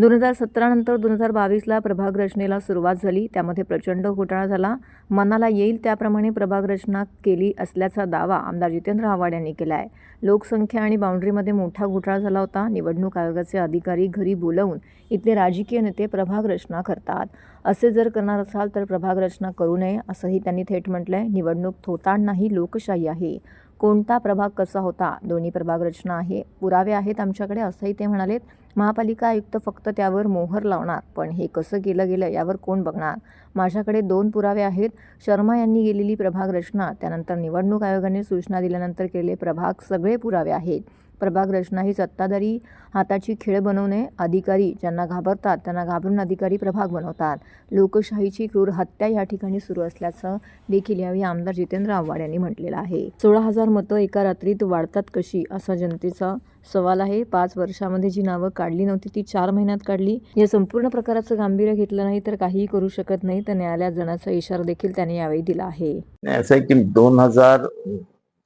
दोन हजार सतरानंतर दोन हजार बावीसला प्रभाग रचनेला सुरुवात झाली. त्यामध्ये प्रचंड घोटाळा झाला. मनाला येईल त्याप्रमाणे प्रभाग रचना केली असल्याचा दावा आमदार जितेंद्र आव्हाड यांनी केला आहे लोकसंख्या आणि बाउंड्रीमध्ये मोठा घोटाळा झाला होता. निवडणूक आयोगाचे अधिकारी घरी बोलवून इथले राजकीय नेते प्रभाग रचना करतात. असे जर करणार असाल तर प्रभाग रचना करू नये असंही त्यांनी थेट म्हटलं आहे निवडणूक थोतांड नाही लोकशाही आहे. कोणता प्रभाग कसा होता? दोन्ही प्रभाग रचना आहे. पुरावे आहेत आमच्याकडे असंही ते म्हणालेत. महापालिका आयुक्त फक्त त्यावर मोहर लावणार पण हे कसं केलं गेलं यावर कोण बघणार? माझ्याकडे दोन पुरावे आहेत. शर्मा यांनी गेलेली प्रभाग रचना त्यानंतर निवडणूक आयोगाने सूचना दिल्यानंतर केलेले प्रभाग सगळे पुरावे आहेत. प्रभाग रचना ही सत्ताधारी हाताची खेळ बनवणे अधिकारी ज्यांना घाबरतात त्यांना घाबरून अधिकारी प्रभाग बनवतात. लोकशाहीची क्रूर हत्या या ठिकाणी सुरू असल्याचं देखील यावेळी आमदार जितेंद्र आव्हाड यांनी म्हटलेलं आहे. सोळा हजार मतं एका रात्रीत वाढतात कशी असा जनतेचा सवाल आहे. पाच वर्षामध्ये जी नावं काढली नव्हती ती चार महिन्यात काढली. या संपूर्ण प्रकाराचं गांभीर्य घेतलं नाही तर काहीही करू शकत नाही तर न्यायालयात जाण्याचा इशारा देखील त्यांनी यावेळी दिला आहे. असं आहे की दोन हजार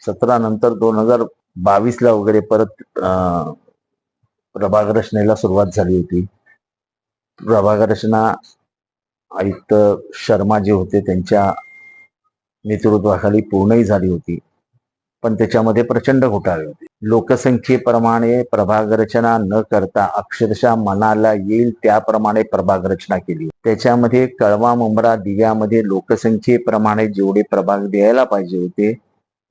सतरा नंतर दोन हजार बावीस ला वगैरे परत अं, प्रभाग रचनेला सुरुवात झाली होती. प्रभाग रचना आयुक्त शर्मा जे होते त्यांच्या नेतृत्वाखाली पूर्णही झाली होती. पण त्याच्यामध्ये प्रचंड घोटाळे होते. लोकसंख्येप्रमाणे प्रभाग रचना न करता अक्षरशः मनाला येईल त्याप्रमाणे प्रभाग रचना केली. त्याच्यामध्ये कळवा मुंब्रा दिव्यामध्ये लोकसंख्येप्रमाणे जेवढे प्रभाग द्यायला पाहिजे होते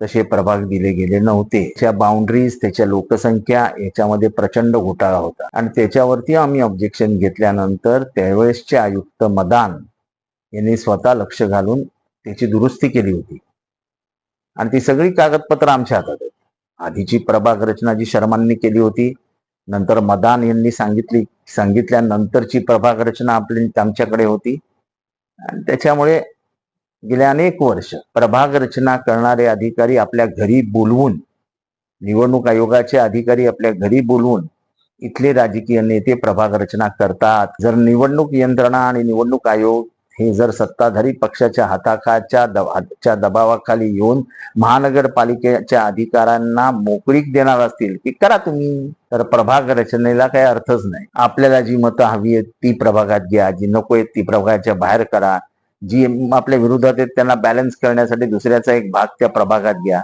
तसे प्रभाग दिले गेले नव्हते. त्या बाउंड्रीज त्याच्या लोकसंख्या याच्यामध्ये प्रचंड घोटाळा होता. आणि त्याच्यावरती आम्ही ऑब्जेक्शन घेतल्यानंतर त्यावेळेसचे आयुक्त मदान यांनी स्वतः लक्ष घालून त्याची दुरुस्ती केली होती. आणि ती सगळी कागदपत्र आमच्या हातात आधीची प्रभाग रचना जी शर्मांनी केली होती नंतर मदान यांनी सांगितली सांगितल्यानंतरची प्रभाग रचना आपली आमच्याकडे होती. आणि त्याच्यामुळे गेल्या अनेक वर्ष प्रभाग रचना करणारे अधिकारी आपल्या घरी बोलवून निवडणूक आयोगाचे अधिकारी आपल्या घरी बोलवून इथले राजकीय नेते प्रभाग रचना करतात. जर निवडणूक यंत्रणा आणि निवडणूक आयोग हे जर सत्ताधारी पक्षाच्या हाताखाच्या दबाच्या दबावाखाली येऊन महानगरपालिकेच्या अधिकाऱ्यांना मोकळीक देणार असतील की करा तुम्ही. तर प्रभाग रचनेला काही अर्थच नाही. आपल्याला जी मतं हवी आहेत ती प्रभागात घ्या. जी नको आहेत ती प्रभागाच्या बाहेर करा. जी आपल्या विरोधात आहेत त्यांना बॅलन्स करण्यासाठी दुसऱ्याचा एक भाग त्या प्रभागात घ्या.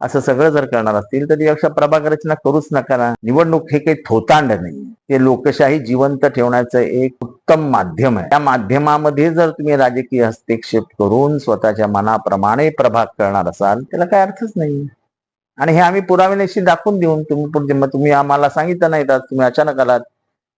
असं सगळं जर करणार असतील तर यापेक्षा प्रभाग रचना करूच नका ना. निवडणूक हे काही थोतांड नाही. ते लोकशाही जिवंत ठेवण्याचं एक उत्तम माध्यम आहे. त्या माध्यमामध्ये जर तुम्ही राजकीय हस्तक्षेप करून स्वतःच्या मनाप्रमाणे प्रभाग करणार असाल त्याला काय अर्थच नाही. आणि हे आम्ही पुराव्याशी दाखवून देऊन तुम्ही तुम्ही आम्हाला सांगितलं नाही तर तुम्ही अचानक आलात.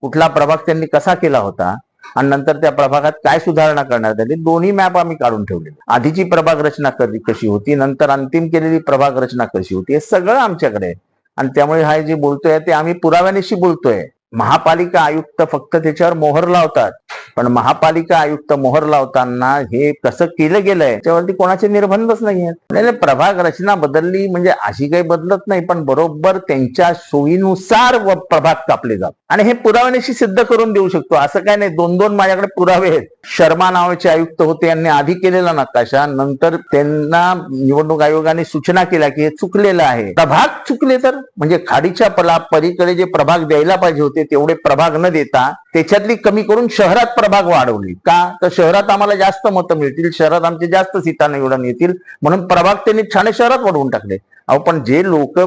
कुठला प्रभाग त्यांनी कसा केला होता? आणि नंतर त्या प्रभागात काय सुधारणा करण्यात आली दोन्ही मॅप आम्ही काढून ठेवले आधीची प्रभाग रचना कशी होती नंतर अंतिम केलेली प्रभाग रचना कशी होती हे सगळं आमच्याकडे आणि त्यामुळे हा जे बोलतोय ते आम्ही पुराव्यानिशी बोलतोय. महापालिका आयुक्त फक्त त्याच्यावर मोहर लावतात. पण महापालिका आयुक्त मोहर लावताना हे कसं केलं गेलंय त्याच्यावरती कोणाचे निर्बंधच नाही आहेत म्हणजे प्रभाग रचना बदलली म्हणजे अशी काही बदलत नाही पण बरोबर त्यांच्या सोयीनुसार प्रभाग कापले जात आणि हे पुराव्यानेशी सिद्ध करून देऊ शकतो. असं काय नाही दोन दोन माझ्याकडे पुरावे आहेत. शर्मा नावाचे आयुक्त होते यांनी आधी केलेला नकाशा नंतर त्यांना निवडणूक आयोगाने सूचना केल्या की हे चुकलेलं आहे. प्रभाग चुकले तर? म्हणजे खाडीच्या पला पलीकडे जे प्रभाग द्यायला पाहिजे होते तेवढे प्रभाग न देता त्याच्यातली कमी करून शहरात प्रभाग वाढवली. का? तर शहरात आम्हाला जास्त मतं मिळतील शहरात आमचे जास्त सीटा निवडून येतील म्हणून प्रभाग त्यांनी ठाणे शहरात वाढवून टाकले. अहो पण जे लोक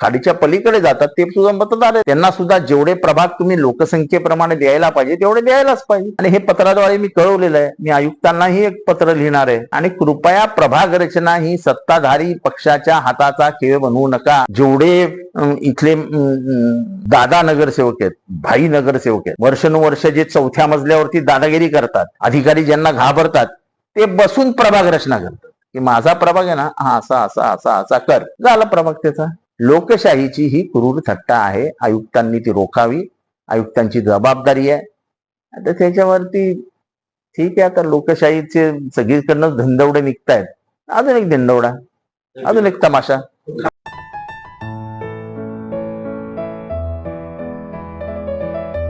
खाडीच्या पलीकडे जातात ते सुद्धा मतदार आहेत. त्यांना सुद्धा जेवढे प्रभाग तुम्ही लोकसंख्येप्रमाणे द्यायला पाहिजे तेवढे द्यायलाच पाहिजे. आणि हे पत्राद्वारे मी कळवलेलं आहे. मी आयुक्तांनाही एक पत्र लिहिणार आहे. आणि कृपया प्रभाग रचना ही सत्ताधारी पक्षाच्या हाताचा खेळ बनवू नका. जेवढे इथले दादा नगरसेवक आहेत भाई नगरसेवक आहेत वर्षानुवर्ष जे चौथ्या मजल्यावरती दादागिरी करतात अधिकारी ज्यांना घाबरतात ते बसून प्रभाग रचना करतात. की माझा प्रभाग आहे ना हा असा असा असा असा कर. झाला प्रभाग त्याचा. लोकशाहीची ही क्रूर थट्टा आहे. आयुक्तांनी ती रोखावी. आयुक्तांची जबाबदारी आहे. आता त्याच्यावरती ठीक आहे आता लोकशाहीचे सगळीकडनं धंदवडे निघतायत. अजून एक धंदवडा. अजून एक तमाशा.